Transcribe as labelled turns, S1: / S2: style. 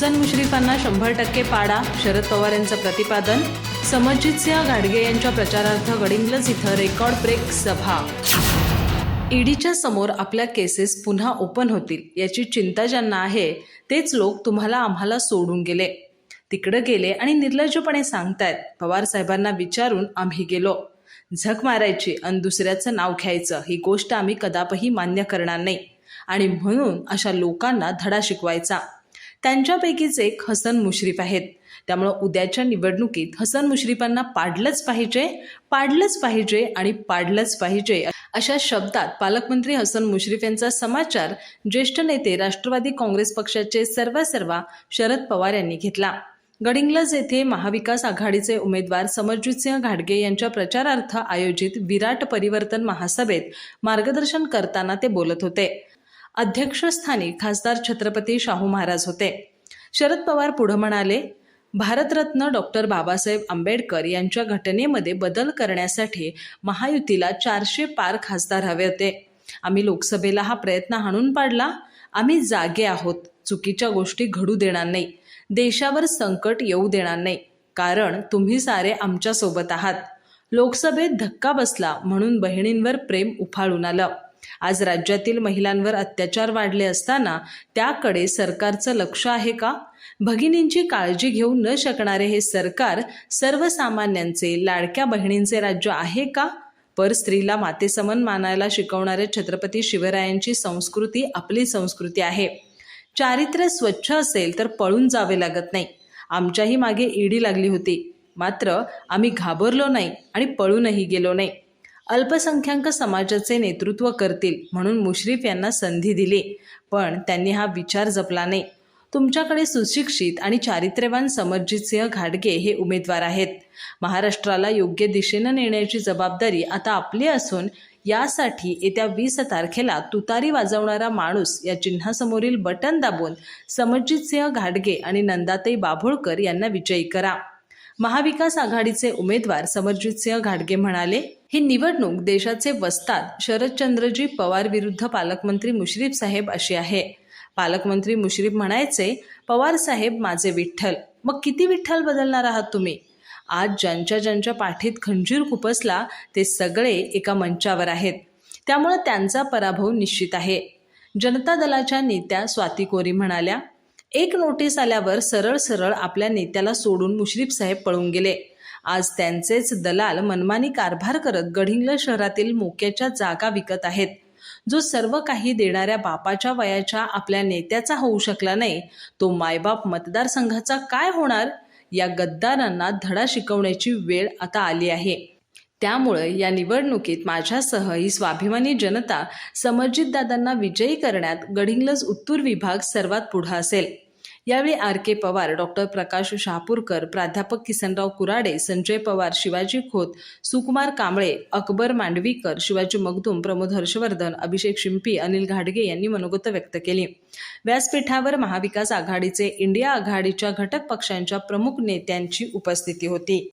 S1: हसन मुश्रीफांना शंभर टक्के पाडा शरद पवार यांचं प्रतिपादन समजितसिंह घाडगे यांच्या प्रचारार्थ गडिंग्लज इथं रेकॉर्ड ब्रेक सभा. ईडीच्या समोर आपल्या केसेस पुन्हा ओपन होतील याची चिंता ज्यांना आहे तेच लोक तुम्हाला आम्हाला सोडून गेले. तिकडं गेले आणि निर्लज्जपणे सांगतायत पवार साहेबांना विचारून आम्ही गेलो. झक मारायची आणि दुसऱ्याचं नाव घ्यायचं ही गोष्ट आम्ही कदापही मान्य करणार नाही. आणि म्हणून अशा लोकांना धडा शिकवायचा. त्यांच्यापैकीच एक हसन मुश्रीफ आहेत. त्यामुळं उद्याच्या निवडणुकीत हसन मुश्रीफांना पाडलंच पाहिजे पाडलंच पाहिजे आणि पाडलंच पाहिजे अशा शब्दात पालकमंत्री हसन मुश्रीफ यांचा समाचार ज्येष्ठ नेते राष्ट्रवादी काँग्रेस पक्षाचे सर्व सर्वा शरद पवार यांनी घेतला. गडिंग्लज येथे महाविकास आघाडीचे उमेदवार समरजितसिंह घाडगे यांच्या प्रचारार्थ आयोजित विराट परिवर्तन महासभेत मार्गदर्शन करताना ते बोलत होते. अध्यक्षस्थानी खासदार छत्रपती शाहू महाराज होते. शरद पवार पुढे म्हणाले भारतरत्न डॉक्टर बाबासाहेब आंबेडकर यांच्या घटनेमध्ये बदल करण्यासाठी महायुतीला चारशे पार खासदार हवे होते. आम्ही लोकसभेला हा प्रयत्न हाणून पाडला. आम्ही जागे आहोत. चुकीच्या गोष्टी घडू देणार नाही. देशावर संकट येऊ देणार नाही. कारण तुम्ही सारे आमच्यासोबत आहात. लोकसभेत धक्का बसला म्हणून बहिणींवर प्रेम उफाळून आलं. आज राज्यातील महिलांवर अत्याचार वाढले असताना त्याकडे सरकारचं लक्ष आहे का? भगिनींची काळजी घेऊ न शकणारे हे सरकार सर्वसामान्यांचे लाडक्या बहिणींचे राज्य आहे का? पर स्त्रीला मातेसमन मानायला शिकवणाऱ्या छत्रपती शिवरायांची संस्कृती आपली संस्कृती आहे. चारित्र्य स्वच्छ असेल तर पळून जावे लागत नाही. आमच्याही मागे ईडी लागली होती. मात्र आम्ही घाबरलो नाही आणि पळूनही गेलो नाही. अल्पसंख्याक समाजाचे नेतृत्व करतील म्हणून मुश्रीफ यांना संधी दिली. पण त्यांनी हा विचार जपला नाही. तुमच्याकडे सुशिक्षित आणि चारित्र्यवान समरजितसिंह घाटगे हे उमेदवार आहेत. महाराष्ट्राला योग्य दिशेनं नेण्याची जबाबदारी आता आपली असून यासाठी येत्या वीस तारखेला तुतारी वाजवणारा माणूस या चिन्हासमोरील बटन दाबून समरजितसिंह घाटगे आणि नंदाताई बाभोळकर यांना विजयी करा. महाविकास आघाडीचे उमेदवार समरजितसिंह घाटगे म्हणाले ही निवडणूक देशाचे वस्तात शरदचंद्रजी पवार विरुद्ध पालकमंत्री मुश्रीफ साहेब अशी आहे. पालकमंत्री मुश्रीफ म्हणायचे पवार साहेब माझे विठ्ठल. मग किती विठ्ठल बदलणार आहात तुम्ही? आज ज्यांच्या ज्यांच्या पाठीत खंजीर खुपसला ते सगळे एका मंचावर आहेत. त्यामुळं त्यांचा पराभव निश्चित आहे. जनता दलाच्या नेत्या स्वाती कोरी म्हणाल्या एक नोटीस आल्यावर सरळ सरळ आपल्या नेत्याला सोडून मुश्रीफ साहेब पळून गेले. आज त्यांचेच दलाल मनमानी कारभार करत गडिंग्लज शहरातील मोक्याच्या जागा विकत आहेत. जो सर्व काही देणाऱ्या बापाच्या वयाच्या आपल्या नेत्याचा होऊ शकला नाही तो मायबाप मतदारसंघाचा काय होणार? या गद्दारांना धडा शिकवण्याची वेळ आता आली आहे. त्यामुळे या निवडणुकीत माझ्यासह ही स्वाभिमानी जनता समर्जितदादांना विजयी करण्यात गडिंग्लज उत्तूर विभाग सर्वात पुढं असेल. यावेळी R K Pawar doctor Prakash Shahapurkar प्राध्यापक किसनराव कुराडे संजय पवार शिवाजी खोत सुकुमार कांबळे अकबर मांडवीकर शिवाजी मगदूम प्रमोद हर्षवर्धन अभिषेक शिंपी अनिल घाडगे यांनी मनोगत व्यक्त केली. व्यासपीठावर महाविकास आघाडीचे इंडिया आघाडीच्या घटक पक्षांच्या प्रमुख नेत्यांची उपस्थिती होती.